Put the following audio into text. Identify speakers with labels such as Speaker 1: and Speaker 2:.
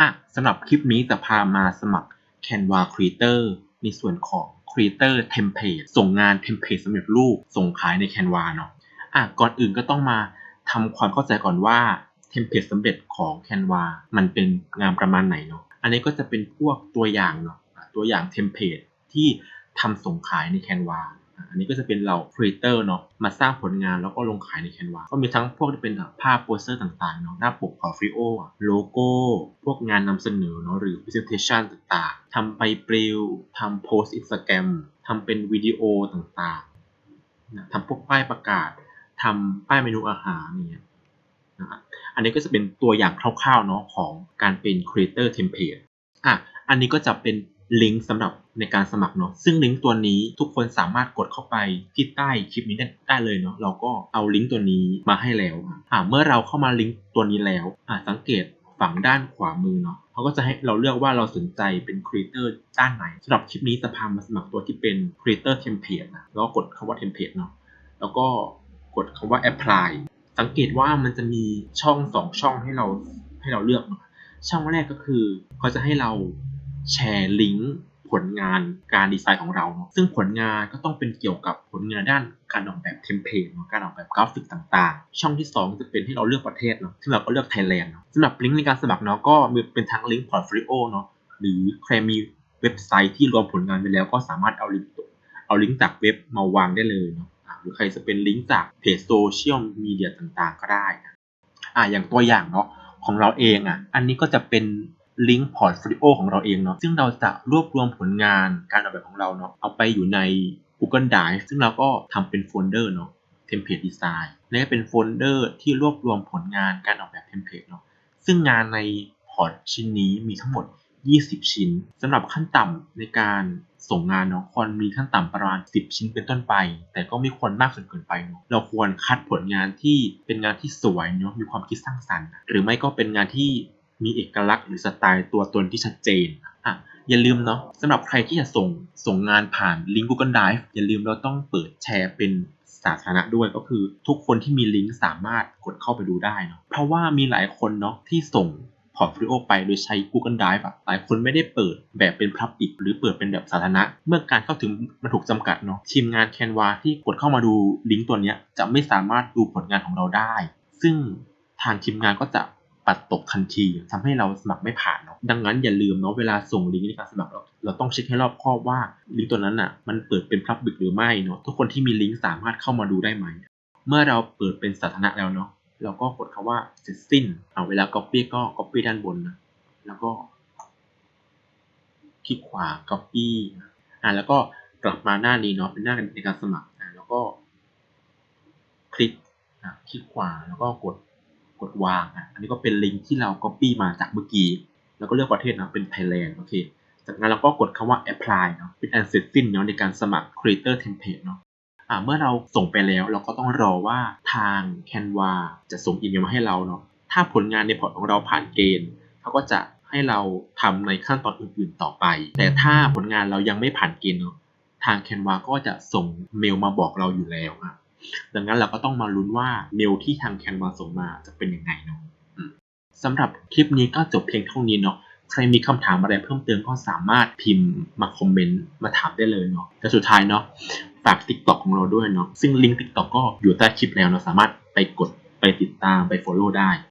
Speaker 1: อะสำหรับคลิปนี้จะพามาสมัคร Canva Creator ในส่วนของ Creator Template ส่งงาน Template สำเร็จรูปส่งขายใน Canva เนาะอะก่อนอื่นก็ต้องมาทำความเข้าใจก่อนว่า Template สำเร็จของ Canva มันเป็นงานประมาณไหนเนาะอันนี้ก็จะเป็นพวกตัวอย่างเนาะอะตัวอย่าง Template ที่ทำส่งขายใน Canva อันนี้ก็จะเป็นเรา Creator เนาะมาสร้างผลงานแล้วก็ลงขายใน Canva ก็มีทั้งพวกที่เป็นภาพโปสเตอร์ต่างๆเนาะหน้าปกพอร์ฟลิโอโลโก้ พวกงานนำเสนอเนาะหรือ Presentation ต่างๆทำไปปลิวทำโพสต์ Instagram ทำเป็นวิดีโอต่างๆนะทำพวกป้ายประกาศทำป้ายเมนูอาหารเนี่ยนะอันนี้ก็จะเป็นตัวอย่างคร่าวๆเนาะของการเป็น Creator Template อะ อันนี้ก็จะเป็น ลิงก์สำหรับในการสมัครเนาะซึ่งลิงก์ตัวนี้ทุกคนสามารถกดเข้าไปที่ใต้คลิปนี้ได้ไดเลยเนาะเราก็เอาลิงก์ตัวนี้มาให้แล้วอ่าเมื่อเราเข้ามาลิงก์ตัวนี้แล้วอ่าสังเกตฝั่งด้านขวามือเนาะเขาก็จะให้เราเลือกว่าเราสนใจเป็น Creator ด้านไหนสำหรับคลิปนี้จะพามาสมัครตัวที่เป็น Creator Template นะแล้วก็กดคำว่า Template เนาะแล้วก็กดคำว่า Apply สังเกตว่ามันจะมีช่องสองช่องให้เราให้เราเลือกเนาะช่องแรกก็คือเขาจะให้เรา แชร์ลิงก์ผลงานการดีไซน์ของเราเนาะซึ่งผลงานก็ต้องเป็นเกี่ยวกับผลงานด้านการออกแบบเทมเพลตเนาะการออกแบบกราฟิกต่างๆ ช่องที่ 2 จะเป็นให้เราเลือกประเทศเนาะซึ่งเราก็เลือกไทยแลนด์เนาะสำหรับลิงก์ในการสมัครเนาะก็มีเป็นทั้งลิงก์พอร์ตโฟลิโอเนาะหรือใครมีเว็บไซต์ที่รวมผลงานไปแล้วก็สามารถเอาลิงก์เอาลิงก์จากเว็บมาวางได้เลยเนาะหรือใครจะเป็นลิงก์จากเพจโซเชียลมีเดียต่างๆ ก็ได้นะอะอย่างตัวอย่างเนาะของเราเองอะอันนี้ก็จะเป็น ลิงก์พอร์ตโฟลิโอของเราเองเนาะซึ่งเราจะรวบรวมผลงานการออกแบบของเราเนาะเอาไปอยู่ใน Google Drive ซึ่งเราก็ทำเป็นโฟลเดอร์เนาะ Template Design และเป็นโฟลเดอร์ที่รวบรวมผลงานการออกแบบเทมเพลตเนาะซึ่งงานในพอร์ตชิ้นนี้มีทั้งหมด 20 ชิ้นสำหรับขั้นต่ำในการส่งงานเนาะควรมีขั้นต่ำประมาณ 10 ชิ้นเป็นต้นไป แต่ก็ไม่ควรมากจนเกินไปเนาะเราควรคัดผลงานที่เป็นงานที่สวยเนาะมีความคิดสร้างสรรค์ หรือไม่ก็เป็นงานที่ มีเอกลักษณ์หรือสไตล์ตัวตนที่ชัดเจนอะอย่าลืมเนาะสำหรับใครที่จะส่งส่งงานผ่านลิงก์ Google Drive อย่าลืมเราต้องเปิดแชร์เป็นสาธารณะด้วยก็คือ ทุกคนที่มีลิงก์สามารถกดเข้าไปดูได้เนาะเพราะว่ามีหลายคนเนาะที่ส่งพอร์ตโฟลิโอไปโดยใช้ Google Drive อะหลายคนไม่ได้เปิดแบบเป็น Public หรือเปิดเป็นแบบสาธารณะ เมื่อการเข้าถึงมันถูกจำกัดเนาะทีมงาน Canva ที่กดเข้ามาดูลิงก์ตัวนี้จะไม่สามารถดูผลงานของเราได้ ซึ่งทางทีมงานก็จะ ปัดตกทันทีทำให้เราสมัครไม่ผ่านเนาะดังนั้นอย่าลืมเนาะเวลาส่งลิงก์ในการสมัครเราเราต้องเช็คให้รอบคอบว่าลิงก์ตัวนั้นอะมันเปิดเป็น Public หรือไม่เนาะทุกคนที่มีลิงก์สามารถเข้ามาดูได้ไหมเมื่อเราเปิดเป็นสาธารณะแล้วเนาะเราก็กดคำว่าเสร็จสิ้นเอาเวลา Copy ก็ Copy ด้านบนนะแล้วก็ คลิกขวา copy อ่าแล้วก็กลับมาหน้านี้เนาะเป็นหน้าในการสมัครอ่าแล้วก็ คลิกอะคลิกขวาแล้วก็กด กดวางอะอันนี้ก็เป็นลิงก์ที่เรา copy มาจากเมื่อกี้ แล้วก็เลือกประเทศนะเป็น Thailand โอเค จากนั้นเราก็กดคำว่า apply เนาะเป็นอันเสร็จสิ้นเนาะในการสมัคร creator template เนาะอ่าเมื่อเราส่งไปแล้วเราก็ต้องรอว่าทาง Canva จะส่งอีเมลมาให้เราเนาะถ้าผลงานในพอร์ตของเราผ่านเกณฑ์เขาก็จะให้เราทำในขั้นตอนอื่นๆต่อไป แต่ถ้าผลงานเรายังไม่ผ่านเกณฑ์เนาะทาง Canva ก็จะส่งเมลมาบอกเราอยู่แล้วอะ ดังนั้นเราก็ต้องมาลุ้นว่าเมลที่ทางแคนวาส่งมาจะเป็นยังไงเนาะสำหรับคลิปนี้ก็จบเพียงเท่านี้เนาะใครมีคำถามอะไรเพิ่มเติมก็สามารถพิมพ์มาคอมเมนต์มาถามได้เลยเนาะแต่สุดท้ายเนาะฝาก TikTok ของเราด้วยเนาะซึ่งลิงก์ TikTok ก็อยู่ใต้คลิปแล้วเนาะสามารถไปกดไปติดตามไป Follow ได้